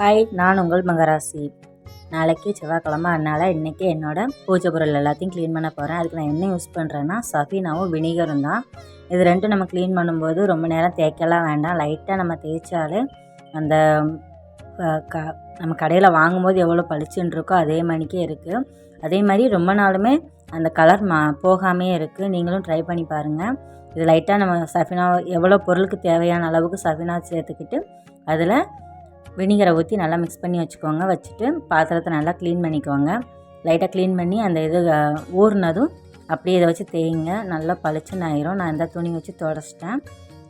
Hi நான் உங்கள் மகராசி. நாளைக்கு செவ்வாய்க்கிழமை அதனால் இன்றைக்கி என்னோடய பூஜை பொருள் எல்லாத்தையும் க்ளீன் பண்ண போகிறேன் அதுக்கு நான் என்ன யூஸ் பண்ணுறேன்னா சஃபினாவும் வினிகரும் தான். இது ரெண்டும் நம்ம க்ளீன் பண்ணும்போது ரொம்ப நேரம் தேய்க்கலாம் வேண்டாம். லைட்டாக நம்ம தேய்ச்சாலே அந்த க நம்ம கடையில் வாங்கும்போது எவ்வளோ பளிச்சுன்னு இருக்கோ அதே மாதிரிக்கே இருக்குது அதே மாதிரி ரொம்ப நாளுமே அந்த கலர் மா போகாமே இருக்குது நீங்களும் ட்ரை பண்ணி பாருங்கள் இது லைட்டாக நம்ம சஃபினா எவ்வளோ பொருளுக்கு தேவையான அளவுக்கு சஃபினா சேர்த்துக்கிட்டு அதில் வினிகரை ஊற்றி நல்லா மிக்ஸ் பண்ணி வச்சுக்கோங்க. வச்சுட்டு பாத்திரத்தை நல்லா க்ளீன் பண்ணிக்கோங்க. லைட்டாக க்ளீன் பண்ணி அந்த இது ஊறினதும் அப்படியே இதை வச்சு தேய்ங்க. நல்லா பளிச்சுன்னு ஆயிரும். நான் இந்த துணி வச்சு தொடச்சிட்டேன்.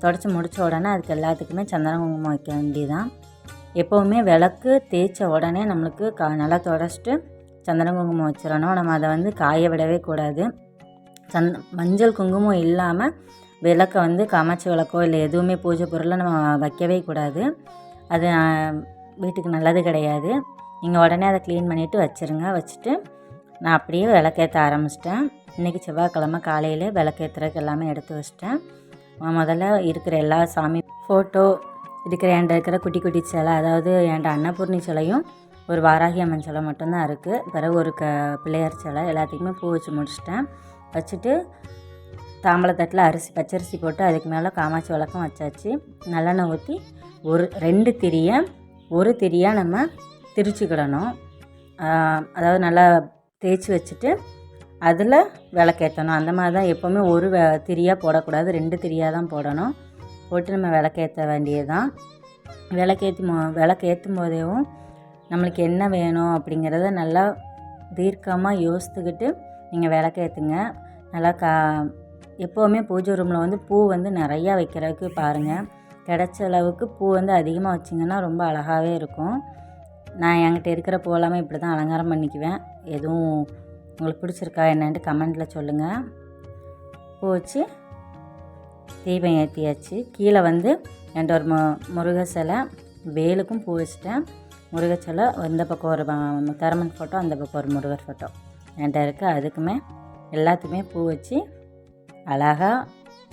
தொடச்சி முடித்த உடனே அதுக்கு எல்லாத்துக்குமே சந்தன குங்குமம் வைக்க வேண்டியதான் எப்போவுமே விளக்கு தேய்ச்ச உடனே நம்மளுக்கு கா நல்லா தொடச்சிட்டு சந்தன குங்குமம் வச்சிடணும். நம்ம அதை வந்து காய விடவே கூடாது. சந் மஞ்சள் குங்குமம் இல்லாமல் விளக்கை வந்து காமாட்சி விளக்கோ இல்லை எதுவுமே பூஜை பொருளை நம்ம வைக்கவே கூடாது. அது வீட்டுக்கு நல்லது கிடையாது. நீங்கள் உடனே அதை க்ளீன் பண்ணிவிட்டு வச்சுருங்க. வச்சுட்டு நான் அப்படியே விளக்கேற்ற ஆரம்பிச்சிட்டேன். இன்றைக்கி செவ்வாய்க்கிழமை காலையில் விளக்கேற்றுறதுக்கு எல்லாமே எடுத்து வச்சிட்டேன். நான் முதல்ல இருக்கிற எல்லா சாமி ஃபோட்டோ இருக்கிற என்கிட்ட இருக்கிற குட்டி குட்டி சிலை அதாவது என்கிட்ட அன்னபூர்ணி சிலையும் ஒரு வாராகி அம்மன் சிலை மட்டும்தான் இருக்குது பிறகு ஒரு க பிள்ளையார் சிலை எல்லாத்துக்குமே பூ வச்சு முடிச்சிட்டேன். வச்சுட்டு தாம்பளத்தட்டில் அரிசி பச்சரிசி போட்டு அதுக்கு மேலே காமாட்சி விளக்கம் வச்சாச்சு. நல்லெண்ணெய் ஊற்றி ஒரு ரெண்டு திரியை ஒரு திரியாக நம்ம திரிச்சுக்கிடணும். அதாவது நல்லா தேய்ச்சி வச்சுட்டு அதில் விளக்கேற்றணும் அந்த மாதிரி தான் எப்போவுமே ஒரு திரியாக போடக்கூடாது. ரெண்டு திரியாக தான் போடணும். போட்டு நம்ம விளக்கேற்ற வேண்டியது தான் விளக்கேற்றி மோ விளக்கேற்றும் போதேவும் நம்மளுக்கு என்ன வேணும் அப்படிங்கிறத நல்லா தீர்க்கமாக யோசித்துக்கிட்டு நீங்கள் விளக்கேற்றுங்க நல்லா கா எப்போவுமே பூஜை ரூமில் வந்து பூ வந்து நிறையா வைக்கிறதுக்கு பாருங்கள் கிடைச்ச அளவுக்கு பூ வந்து அதிகமாக வச்சிங்கன்னா ரொம்ப அழகாகவே இருக்கும். நான் என்கிட்ட இருக்கிற பூவெல்லாமே இப்படி தான் அலங்காரம் பண்ணிக்குவேன். எதுவும் உங்களுக்கு பிடிச்சிருக்கா என்னன்ட்டு கமெண்ட்டில் சொல்லுங்கள் பூ வச்சு தீபம் ஏற்றியாச்சு கீழே வந்து என்கிட்ட ஒரு மு முருக சிலை வேலுக்கும் பூ வச்சுட்டேன். முருகை சிலை இந்த பக்கம் ஒரு தரமன் ஃபோட்டோ அந்த பக்கம் ஒரு முருகர் ஃபோட்டோ என்கிட்ட இருக்குது அதுக்குமே எல்லாத்துக்குமே பூ வச்சு அழகாக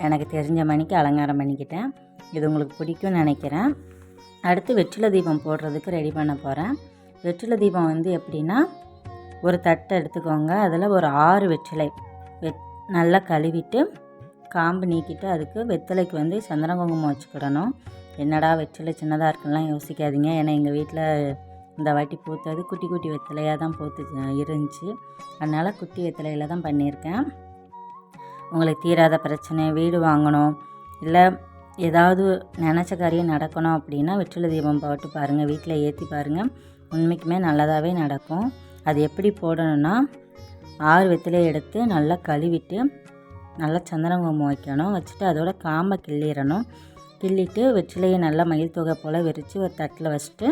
எனக்கு தெரிஞ்ச மணிக்கு அலங்காரம் பண்ணிக்கிட்டேன். இது உங்களுக்கு பிடிக்கும்னு நினைக்கிறேன். அடுத்து வெற்றிலை தீபம் போடுறதுக்கு ரெடி பண்ண போகிறேன் வெற்றிலை தீபம் வந்து எப்படின்னா ஒரு தட்டை எடுத்துக்கோங்க. அதில் ஒரு ஆறு வெற்றிலை வெத் நல்லா கழுவிட்டு காம்பு நீக்கிட்டு அதுக்கு வெத்தலைக்கு வந்து சந்தன குங்குமம் வச்சுக்கிடணும். என்னடா வெற்றிலை சின்னதாக இருக்குலாம் யோசிக்காதீங்க. ஏன்னா எங்கள் வீட்டில் இந்த வாட்டி பூத்தது குட்டி குட்டி வெத்தலையாக தான் பூத்து இருந்துச்சு. அதனால் குட்டி வெத்தலையில் தான் பண்ணியிருக்கேன். உங்களுக்கு தீராத பிரச்சனை வீடு வாங்கணும் இல்லை ஏதாவது நினச்ச காரியம் நடக்கணும் அப்படின்னா வெற்றிலை தீபம் போட்டு பாருங்கள் வீட்டில் ஏற்றி பாருங்கள் உண்மைக்குமே நல்லதாகவே நடக்கும். அது எப்படி போடணும்னா ஆறு வெத்திலை எடுத்து நல்லா கழுவிட்டு நல்லா சந்தன குங்குமம் வைக்கணும். வச்சுட்டு அதோட காம்பை கிள்ளிடணும். கிள்ளிட்டு வெற்றிலையை நல்லா மயில் தொகை போல் விரித்து ஒரு தட்டில் வச்சுட்டு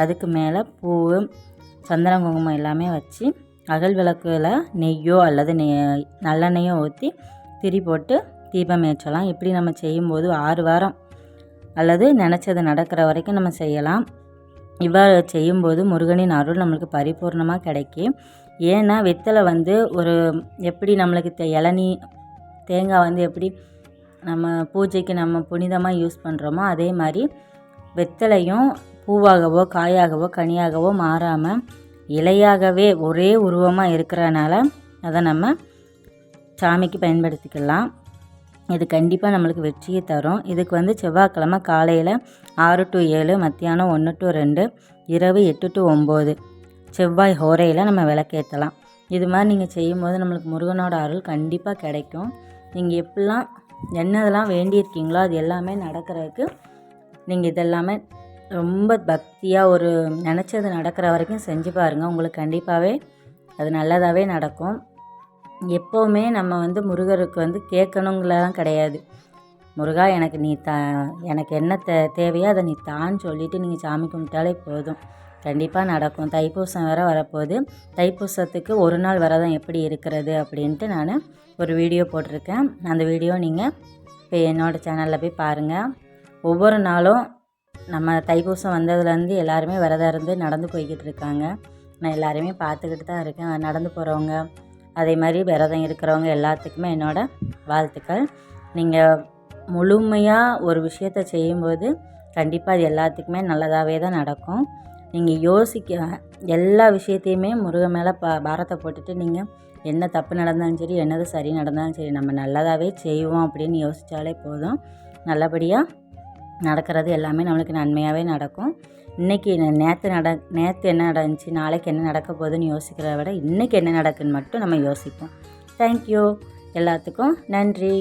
அதுக்கு மேலே பூ சந்தன குங்குமம் எல்லாமே வச்சு அகல் விளக்குல நெய்யோ அல்லது நெய் நல்லெண்ணெயோ ஊற்றி திரி போட்டு தீபம் ஏற்றலாம். இப்படி நம்ம செய்யும்போது ஆறு வாரம் அல்லது நினச்சது நடக்கிற வரைக்கும் நம்ம செய்யலாம். இவ்வாறு செய்யும்போது முருகனின் அருள் நம்மளுக்கு பரிபூர்ணமாக கிடைக்கும். ஏன்னா வெத்தலை வந்து ஒரு எப்படி நம்மளுக்கு தே இளநீ தேங்காய் வந்து எப்படி நம்ம பூஜைக்கு நம்ம புனிதமாக யூஸ் பண்ணுறோமோ அதே மாதிரி வெத்தலையும் பூவாகவோ காயாகவோ கனியாகவோ மாறாமல் இலையாகவே ஒரே உருவமாக இருக்கிறனால அதை நம்ம சாமிக்கு பயன்படுத்திக்கலாம். இது கண்டிப்பாக நம்மளுக்கு வெற்றியை தரும். இதுக்கு வந்து செவ்வாய்க்கிழமை காலையில் ஆறு டு ஏழு மத்தியானம் ஒன்று டு ரெண்டு இரவு எட்டு டு ஒம்பது செவ்வாய் ஹோரையில் நம்ம விளக்கேற்றலாம் இது மாதிரி நீங்கள் செய்யும்போது நம்மளுக்கு முருகனோட அருள் கண்டிப்பாக கிடைக்கும். நீங்கள் எப்படிலாம் என்னதெல்லாம் வேண்டியிருக்கீங்களோ அது எல்லாமே நடக்கிறதுக்கு நீங்கள் இதெல்லாமே ரொம்ப பக்தியாக ஒரு நினச்சது நடக்கிற வரைக்கும் செஞ்சு பாருங்கள் உங்களுக்கு கண்டிப்பாகவே அது நல்லதாகவே நடக்கும். எப்போவுமே நம்ம வந்து முருகருக்கு வந்து கேட்கணுங்களெல்லாம் கிடையாது. முருகா எனக்கு நீ த எனக்கு என்ன தே தேவையோ அதை நீ தான்னு சொல்லிவிட்டு நீங்கள் சாமி கும்பிட்டாலே போதும். கண்டிப்பாக நடக்கும். தைப்பூசம் வேறு வரப்போகுது. தைப்பூசத்துக்கு ஒரு நாள் விரதம் எப்படி இருக்கிறது? அப்படின்ட்டு நான் ஒரு வீடியோ போட்டிருக்கேன். அந்த வீடியோ நீங்கள் இப்போ என்னோடய சேனலில் போய் பாருங்கள் ஒவ்வொரு நாளும் நம்ம தைப்பூசம் வந்ததுலேருந்து எல்லாருமே விரதம் இருந்து நடந்து போய்கிட்டு இருக்காங்க. நான் எல்லாருமே பார்த்துக்கிட்டு தான் இருக்கேன். நடந்து போகிறவங்க அதே மாதிரி விரதம் இருக்கிறவங்க எல்லாத்துக்குமே என்னோடய வாழ்த்துக்கள். நீங்கள் முழுமையாக ஒரு விஷயத்த செய்யும்போது கண்டிப்பாக அது எல்லாத்துக்குமே நல்லதாகவே தான் நடக்கும். நீங்கள் யோசிக்க எல்லா விஷயத்தையுமே முருகன் மேலே பா பாரத்தை போட்டுட்டு நீங்கள் என்ன தப்பு நடந்தாலும் சரி என்னது சரி நடந்தாலும் சரி நம்ம நல்லதாகவே செய்வோம் அப்படின்னு யோசித்தாலே போதும். நல்லபடியாக நடக்கிறது எல்லாமே நம்மளுக்கு நன்மையாகவே நடக்கும். இன்றைக்கி நேற்று நட நேற்று என்ன நடந்துச்சு நாளைக்கு என்ன நடக்க போகுதுன்னு யோசிக்கிறத விட இன்றைக்கி என்ன நடக்குதுன்னு மட்டும் நம்ம யோசிப்போம். தேங்க்யூ எல்லாத்துக்கும் நன்றி.